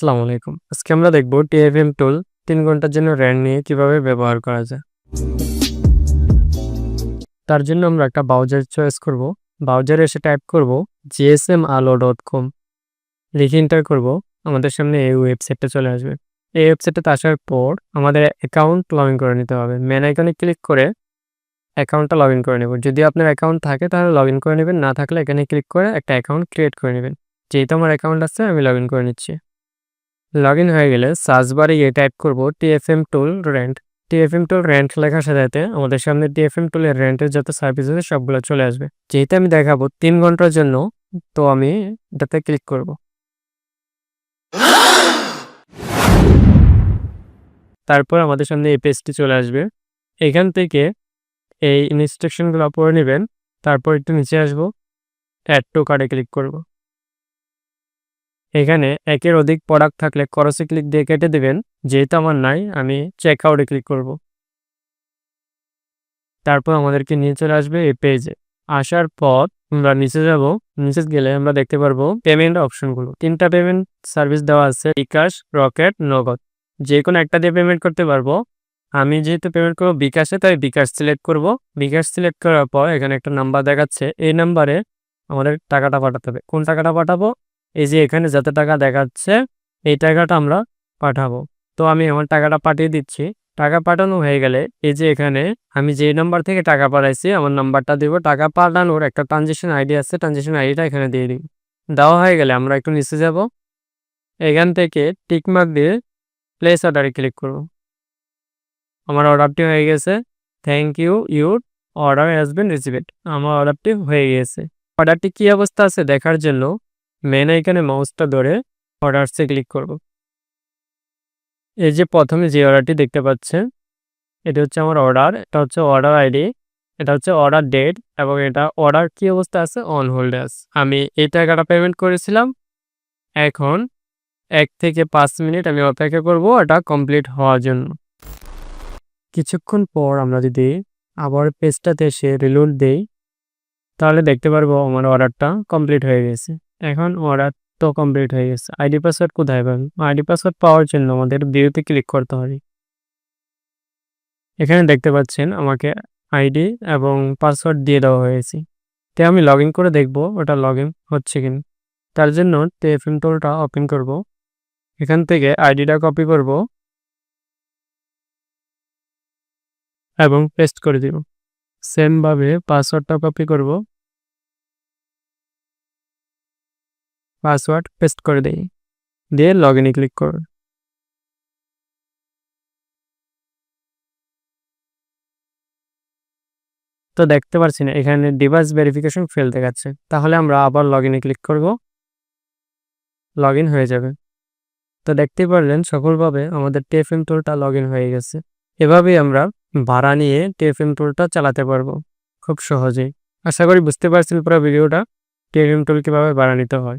আসসালামু আলাইকুম। আজকে আমরা দেখব টিএফএম টুল তিন ঘণ্টার জন্য র্যান নিয়ে কীভাবে ব্যবহার করা যায়। তার জন্য আমরা একটা ব্রাউজার চয়েস করব। ব্রাউজারে এসে টাইপ করব জিএসএম আলো ডট কম লিখে ইন্টার করব। আমাদের সামনে এই ওয়েবসাইটটা চলে আসবে। এই ওয়েবসাইটটাতে আসার পর আমাদের অ্যাকাউন্ট লগ করে নিতে হবে। মেন আইকনে ক্লিক করে অ্যাকাউন্টটা লগ করে নেব। যদি আপনার অ্যাকাউন্ট থাকে তাহলে লগ করে নেবেন। না থাকলে এখানে ক্লিক করে একটা অ্যাকাউন্ট ক্রিয়েট করে নেবেন। যেহেতু আমার অ্যাকাউন্ট আছে, আমি লগ করে নিচ্ছি। লগ ইন হয়ে গেলে সার্চ বারে গিয়ে টাইপ করব TFM tool rent TFM tool rent লেখার সাথে আমাদের সামনে টিএফএম টুলের রেন্টের যত সার্ভিস আছে সবগুলো চলে আসবে। যেহেতু আমি দেখাবো তিন ঘণ্টার জন্য, তো আমি এটাতে ক্লিক করব। তারপর আমাদের সামনে এই পেজটি চলে আসবে। এখান থেকে এই ইনস্ট্রাকশনগুলো পড়ে নেবেন, তারপর একটু নিচে আসব অ্যাড টু কার্ডে ক্লিক করব। এখানে একের অধিক প্রোডাক্ট থাকলে করসে ক্লিক দিয়ে কেটে দেবেন, যেহেতু আমার নাই, আমি চেক আউটে ক্লিক করব। তারপর আমাদেরকে নিয়ে চলে আসবে এই পেজে আসার পর আমরা নিচে যাব, নিচে গেলে আমরা দেখতে পারব পেমেন্ট অপশনগুলো তিনটা পেমেন্ট সার্ভিস দেওয়া আছে, বিকাশ, রকেট, নগদ। যে কোনো একটা দিয়ে পেমেন্ট করতে পারব। আমি যেহেতু পেমেন্ট করব বিকাশে, তাই বিকাশ সিলেক্ট করব। বিকাশ সিলেক্ট করার পর এখানে একটা নাম্বার দেখাচ্ছে, এই নাম্বারে আমাদের টাকাটা পাঠাতে হবে। কোন টাকাটা পাঠাবো? এই যে এখানে যত টাকা দেখাচ্ছে, এই টাকাটা আমরা পাঠাবো। তো আমি আমার টাকাটা পাঠিয়ে দিচ্ছি। টাকা পাঠানো হয়ে গেলে এই যে এখানে আমি যে নাম্বার থেকে টাকা পাঠাইছি, আমার নাম্বারটা দিব। টাকা পাঠানোর একটা ট্রানজেকশন আইডি আছে ট্রানজেকশন আইডিটা এখানে দিয়ে দিই। দেওয়া হয়ে গেলে আমরা একটু নিচে যাব। এখান থেকে টিকমার্ক দিয়ে প্লেস অর্ডারে ক্লিক করব। আমার অর্ডারটি হয়ে গেছে। Thank you your order has been received আমার অর্ডারটি হয়ে গেছে। অর্ডারটি কী অবস্থা আছে দেখার জন্য মেন আইকনে মাউসটা ধরে অর্ডারসে ক্লিক করব। এই যে প্রথমে যে অর্ডারটি দেখতে পাচ্ছেন, এটা হচ্ছে আমার অর্ডার এটা হচ্ছে অর্ডার আইডি এটা হচ্ছে অর্ডার ডেট এবং এটা অর্ডার কি অবস্থা আছে? অন হোল্ডে আছে। আমি এই টাকাটা পেমেন্ট করেছিলাম, এখন এক থেকে পাঁচ মিনিট আমি অপেক্ষা করব এটা কমপ্লিট হওয়ার জন্য। কিছুক্ষণ পর আমরা যদি আবার পেজটাতে এসে রিলোড দেই, তাহলে দেখতে পারব আমার অর্ডারটা কমপ্লিট হয়ে গেছে। এখন অর্ডার তো কমপ্লিট হয়ে গেছে। আইডি পাসওয়ার্ড কোথায় পাবেন আইডি পাসওয়ার্ড পাওয়ার জন্য আমাদের ভিউতে ক্লিক করতে হবে। এখানে দেখতে পাচ্ছেন আমাকে আইডি এবং পাসওয়ার্ড দিয়ে দেওয়া হয়েছে। তাই আমি লগ করে দেখব ওটা লগ হচ্ছে কিনা। তার জন্য টেফএম টোলটা ওপেন করব। এখান থেকে আইডিটা কপি করব এবং পেস্ট করে দিব। সেমভাবে পাসওয়ার্ডটা কপি করব। পাসওয়ার্ড পেস্ট করে দিই। দিয়ে লগ ইনে ক্লিক করব তো দেখতে পাচ্ছি না, এখানে ডিভাইস ভেরিফিকেশন ফেল দেখাচ্ছে। তাহলে আমরা আবার লগ ইনে ক্লিক করব। লগ হয়ে যাবে। তো দেখতে পারলেন, সফলভাবে আমাদের টিএফএম টুলটা লগ হয়ে গেছে। এভাবেই আমরা ভাড়া নিয়ে টিএফএম টুলটা চালাতে পারব। খুব সহজেই। আশা করি বুঝতে পারছেন পুরো ভিডিওটা। টিএফএম টুল কীভাবে ভাড়া নিতে হয়।